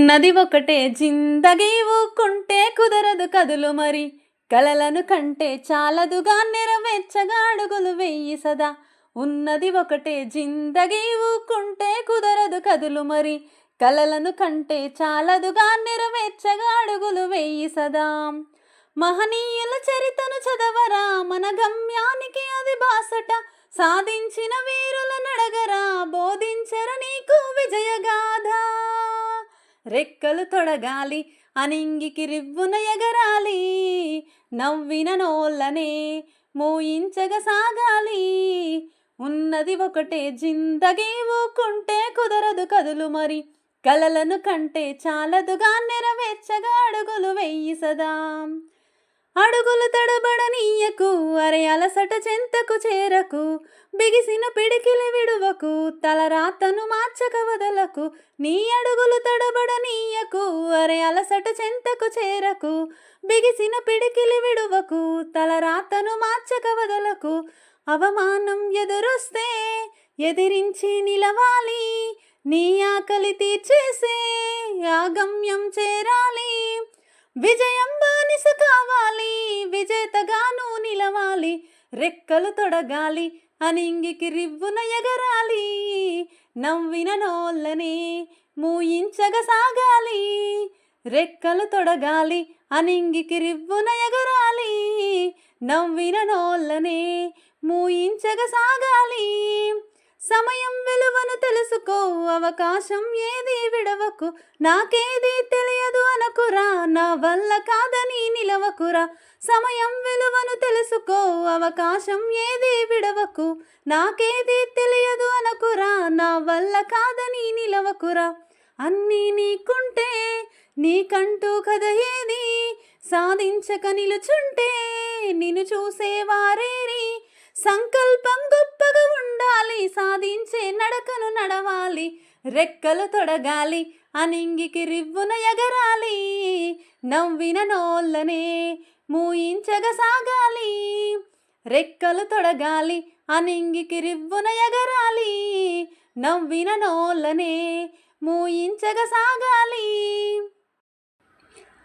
ఉన్నది ఒకటే. జిందగీ ఊకుంటే కుదరదు కదులు మరి. కలలను కంటే చాలదుగా నెరవేర్చగా అడుగులు వెయ్యి సదా. ఉన్నది ఒకటే. జిందగీ ఊకుంటే కుదరదు కదులు మరి. కలలను కంటే చాలదుగా నెరవేర్చగా అడుగులు వెయ్యి సదా. మహనీయుల చరితను చదవరా. మన గమ్యానికి అది బాసట. సాధించిన వీరుల నడగరా రెక్కలు తొడగాలి అనింగికి రివ్వున ఎగరాలి నవ్విన నోళ్ళనే మోయించగ సాగాలి. ఉన్నది ఒకటే జిందగీ ఊకుంటే కుదరదు కదులు మరి. కలలను కంటే చాలదుగా నెరవేర్చగా అడుగులు వెయ్యి సదా. అడుగులు తడబడనీయకు అరే అలసట చెంతకు చేరకు బిగిసిన పిడికిలి విడువకు తలరాతను మార్చక వదలకు నీ అడుగులు తడబడనీయకు అరే అలసట చెంతకు చేరకు బిగిసిన పిడికిలి విడువకు తలరాతను మార్చక వదలకు అవమానం ఎదురొస్తే ఎదిరించి నిలవాలి నీ ఆకలి తీర్చేసే ఆగమ్యం చేరాలి విజయం బానిస కావాలి నిలవాలి రెక్కలు తొడగాలి అనింగికి రివ్వున ఎగరాలి. నవ్విన నోళ్ళని మూయించగ సాగాలి. రెక్కలు తొడగాలి అనింగికి రివ్వున ఎగరాలి. నవ్విన నోళ్ళని మూయించగ సాగాలి. సమయం విలువను తెలుసుకో అవకాశం ఏది విడవకు నాకేది తెలియదు. నా వల్ల కాదని నిలవకురా. సమయం విలువను తెలుసుకో అవకాశం ఏది విడవకు. నాకేది తెలియదు అనకురా నా వల్ల కాదని నిలవకురా. అన్నీ నీకుంటే నీకంటూ కథ ఏది? సాధించక నిలుచుంటే నిన్ను చూసేవారేరి సంకల్పం గొప్పగా ఉండాలి సాధించే నడకను నడవాలి. రెక్కలు తొడగాలి అనింగికి రివ్వున ఎగరాలి నవ్విన నోళ్ళనే మూయించగ సాగాలి. రెక్కలు తొడగాలి అనింగికి రివ్వున ఎగరాలి నవ్విన నోళ్ళనే మూయించగ సాగాలి.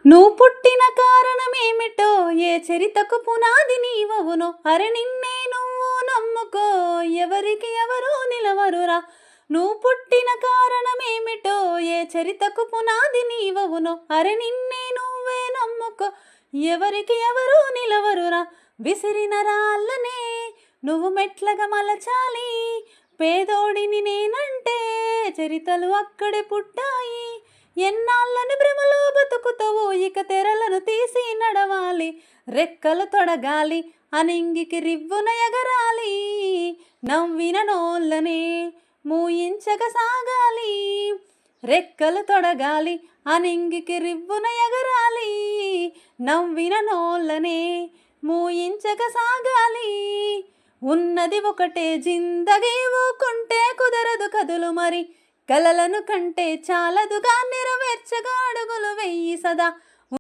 నువ్వు పుట్టిన కారణమేమిటో ఏ చరితకు పునాది నీవవునో అరే నిన్నే నువ్వు నమ్ముకో ఎవరికి ఎవరు నిలవరురా? నువ్వు పుట్టిన కారణమేమిటో? ఏ చరితకు పునాది నీవవునో? అరే నిన్నే నువ్వే నమ్ముకో. ఎవరికి ఎవరు నిలవరురా? విసిరిన రాళ్ళనే నువ్వు మెట్లగా మలచాలి. పేదోడిని నేనంటే చరితలు అక్కడే పుట్టాయి. ఎన్నాళ్ళని భ్రమలో బతుకుతావు? ఇక తెరలను తీసి నడవాలి. రెక్కలు తొడగాలి. అనింగికి రివ్వున ఎగరాలి. నవ్విన నోళ్ళనే మూయించక సాగాలి రెక్కలు తొడగాలి అనింగికి రివ్వున ఎగరాలి. నవ్విన నోళ్ళనే మూయించక సాగాలి ఉన్నది ఒకటే జిందగీ ఊకుంటే కుదరదు కదులు మరి. కలలను కంటే చాలదుగా నెరవేర్చగా అడుగులు వెయ్యి సదా.